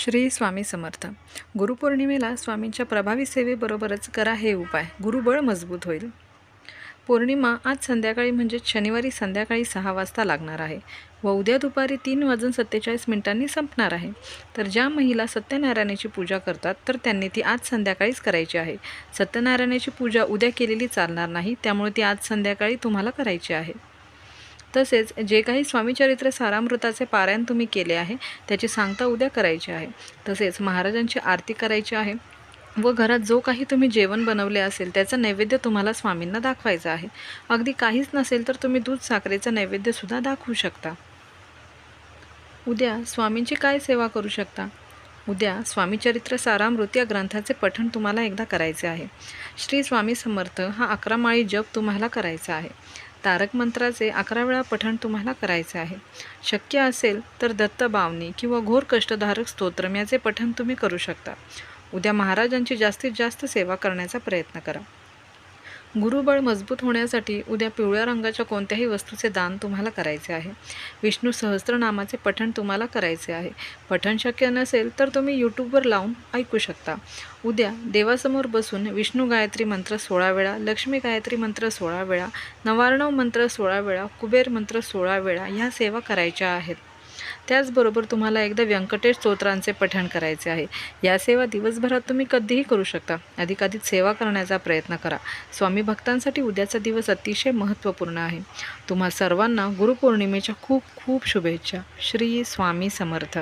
श्री स्वामी समर्थ. गुरुपौर्णिमेला स्वामींच्या प्रभावी सेवेबरोबरच करा हे उपाय. गुरुबळ मजबूत होईल. पौर्णिमा आज संध्याकाळी म्हणजे शनिवारी संध्याकाळी सहा वाजता लागणार आहे. व उद्या दुपारी तीन वाजून सत्तेचाळीस मिनिटांनी संपणार आहे. तर ज्या महिला सत्यनारायणाची पूजा करतात तर त्यांनी ती आज संध्याकाळीच करायची आहे. सत्यनारायणाची पूजा उद्या केलेली चालणार नाही त्यामुळे ती आज संध्याकाळी तुम्हाला करायची आहे. तसेच जे काही स्वामीचरित्र सारामृताचे पारायण तुम्ही केले आहे त्याची सांगता उद्या करायची आहे. तसेच महाराजांची आरती करायची आहे व घरात जो काही तुम्ही जेवण बनवले असेल त्याचं नैवेद्य तुम्हाला स्वामींना दाखवायचं आहे. अगदी काहीच नसेल तर तुम्ही दूध साखरेचं नैवेद्यसुद्धा दाखवू शकता. उद्या स्वामींची काय सेवा करू शकता? उद्या स्वामीचरित्र सारामृत या ग्रंथाचे पठण तुम्हाला एकदा करायचे आहे. श्री स्वामी समर्थ हा अकरा माळी जप तुम्हाला करायचा आहे. तारक मंत्राचे अकरा वेळा पठण तुम्हाला करायचे आहे. शक्य असेल तर दत्त बावनी किंवा घोर कष्टधारक स्तोत्रम याचे पठण तुम्ही करू शकता. उद्या महाराजांची जास्तीत जास्त सेवा करण्याचा प्रयत्न करा. गुरुबळ मजबूत होण्यासाठी उद्या पिवळ्या रंगाच्या कोणत्याही वस्तूचे दान तुम्हाला करायचे आहे. विष्णू सहस्त्रनामाचे पठण तुम्हाला करायचे आहे. पठण शक्य नसेल तर तुम्ही यूट्यूबवर लावून ऐकू शकता. उद्या देवासमोर बसून विष्णू गायत्री मंत्र सोळा वेळा लक्ष्मी गायत्री मंत्र सोळा वेळा नवार्णव मंत्र सोळा वेळा कुबेर मंत्र सोळा वेळा ह्या सेवा करायच्या आहेत. त्याचबरोबर तुम्हाला एकदा व्यंकटेश स्तोत्रांचे पठण करायचे आहे. या सेवा दिवसभरात तुम्ही कधीही करू शकता. अधिकाधिक सेवा करण्याचा प्रयत्न करा. स्वामी भक्तांसाठी उद्याचा दिवस अतिशय महत्त्वपूर्ण आहे. तुम्हा सर्वांना गुरुपौर्णिमेच्या खूप खूप शुभेच्छा. श्री स्वामी समर्थ.